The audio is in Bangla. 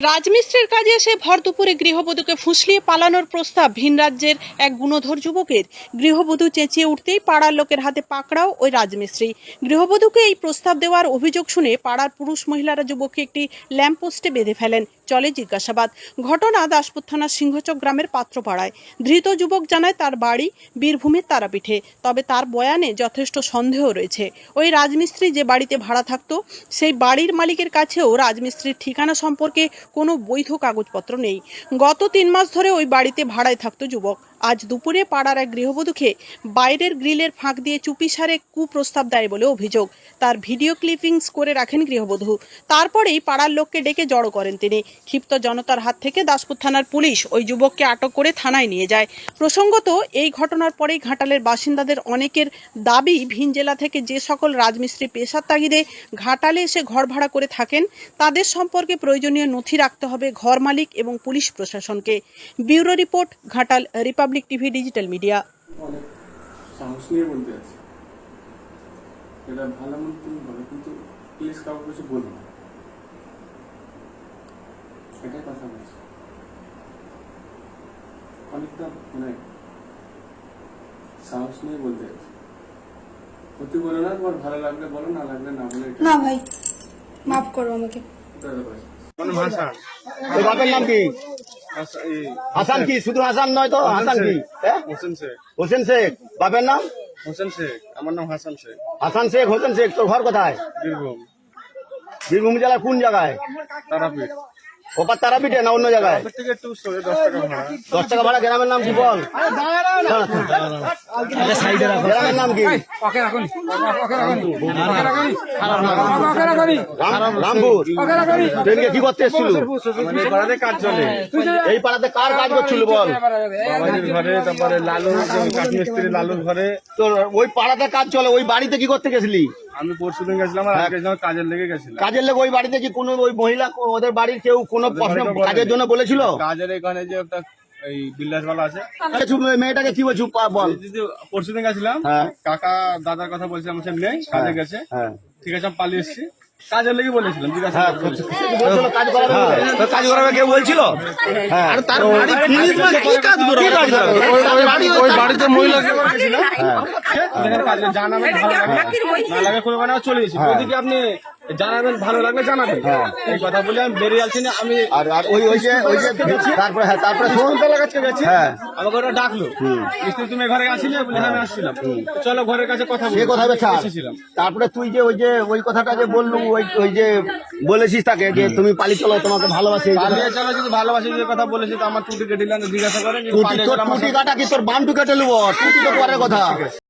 রাজমিস্ত্রির কাজে এসে ভর দুপুরে গৃহবধূকে ফুসলিয়ে পালানোর প্রস্তাব ভিন রাজ্যের এক গুণধর যুবকের। গৃহবধূ চেঁচিয়ে উঠতেই পাড়ার লোকের হাতে পাকড়াও ওই রাজমিস্ত্রি। গৃহবধূকে এই প্রস্তাব দেওয়ার অভিযোগ শুনে পাড়ার পুরুষ মহিলারা যুবককে একটি ল্যাম্পপোস্টে বেঁধে ফেলেন। চলে জিজ্ঞাসাবাদ। ঘটনা দাসপুর থানার সিংহচক গ্রামের পাত্রপাড়ায়। ধৃত যুবক জানায় তার বাড়ি বীরভূমের তারাপীঠে, তবে তার বয়ানে যথেষ্ট সন্দেহ রয়েছে। ওই রাজমিস্ত্রি যে বাড়িতে ভাড়া থাকতো, সেই বাড়ির মালিকের কাছেও রাজমিস্ত্রির ঠিকানা সম্পর্কে কোনো বৈধ কাগজপত্র নেই। গত তিন মাস ধরে ওই বাড়িতে ভাড়ায় থাকতো যুবক। আজ দুপুরে পাড়ার এক গৃহবধূকে বাইরের গ্রিলের ফাঁক দিয়ে চুপিসারে কুপ্রস্তাব দেয় বলে অভিযোগ। তার ভিডিও ক্লিপিংস করে রাখেন গৃহবধূ। তারপরেই পাড়ার লোককে ডেকে জড়ো করেন তিনি। ক্ষিপ্ত জনতার হাত থেকে দাসপুর থানার পুলিশ ওই যুবককে আটক করে থানায় নিয়ে যায়। প্রসঙ্গত, এই ঘটনার পরেই ঘাটালের বাসিন্দাদের অনেকের দাবি, ভিন জেলা থেকে যে সকল রাজমিস্ত্রি পেশার তাগিদে ঘাটালে এসে ঘর ভাড়া করে থাকেন, তাদের সম্পর্কে প্রয়োজনীয় নথি রাখতে হবে ঘর মালিক এবং পুলিশ প্রশাসনকে। Bureau report, Ghatal, Republic TV digital media অনেক সাহস নিয়ে বলতে আছে। এটা ভালো মতো ভালো কিন্তু প্লিজ কাউকে কিছু বলব না। এটাই কথা বলছি। অনেকটা মানে সাহস নিয়ে বলতে আছে। ক্ষতি বলে না তোমার ভালো লাগলে বলো না লাগলে না বলে এটা না ভাই মাফ করো আমাকে। দাদা ভাই মানে তোর বাপের নাম কি? হাসান কি? শুধু হাসান নয় তো? হাসান কি? হ্যাঁ? হোসেন শেখ। হোসেন শেখ। বাপের নাম? হোসেন শেখ। আমার নাম হাসান শেখ। হাসান শেখ হোসেন শেখ তোর ঘর কোথায়? বীরভূম। বীরভূম জেলার কোন জায়গায়? তারাপীঠ। ওপার তারাপীঠে না অন্য জায়গায়? দশ টাকা ভাড়া। দশ টাকা ভাড়া গ্রামের নাম কি বল? গ্রামের নাম কি? রামপুর। ট্রেনকে কি করতে এসেছিল? এই পাড়াতে কার কাজ করছিল বল? ঘরে তারপরে লালুর কাঠমিস্ত্রি লালুর ঘরে। তোর ওই পাড়াতে কাজ চলে ওই বাড়িতে কি করতে গেছিলি? আমি পরশু দিন গেছিলাম আর আজকে যখন কাজের লেগে গেছিলাম। কাজের লেগে ওই বাড়িতে কি কোনো ওই মহিলা ওদের বাড়ির কেউ কোনো প্রশ্ন কাজের জন্য বলেছিল? কাজের এখানে যে একটা এই বিলাসওয়ালা আছে। মেয়েটাকে কি বলছো? বল। পরশু দিন গেছিলাম হ্যাঁ। কাকা দাদার কথা বলছিলাম সে নেই কাজে গেছে। হ্যাঁ। ঠিক আছে আমি পালিয়ে এসেছি। কাজের লেগে বলেছিলাম হ্যাঁ কাজ করাবে বলে। তো কাজ করাবে কেউ বলছিল। হ্যাঁ আর তার বাড়ি ফিনিশ মানে কি কাজ করবে? তার বাড়ি ওই বাড়িতে মহিলাকে যেখানে কাজে জানাবেন না লাগে করবে না চলে এসেছি। ওদিকে আপনি জানাবেন ভালো লাগবে জানাবেন এই কথা বলে আমি বেরিয়ে যাচ্ছি না আমি আর আর ওই ওই যে ওই যে তারপরে হ্যাঁ তারপরে সন্ধ্যা কাছে গেছি। হ্যাঁ। আমাকে ওরা ডাকলো। মিস্ত্রি তুমি ঘরে আসছিলে বলে হ্যাঁ, আমি আসছিলাম। চলো ঘরের কাছে কথা বলি। কথা এসেছিলাম। তারপরে তুই যে ওই যে ওই কথাটা যে বললু ওই ওই যে বলেছিস তাকে যে তুমি পালি চলো তোমাকে ভালোবাসি। পালিয়ে চলো যদি ভালোবাসি যে কথা বলেছি তো আমার টুটি কেটে জিজ্ঞাসা করেন যদি টুটি কাটা কি? তোর বাম টু কেটে নেব টুটি তো পরের কথা।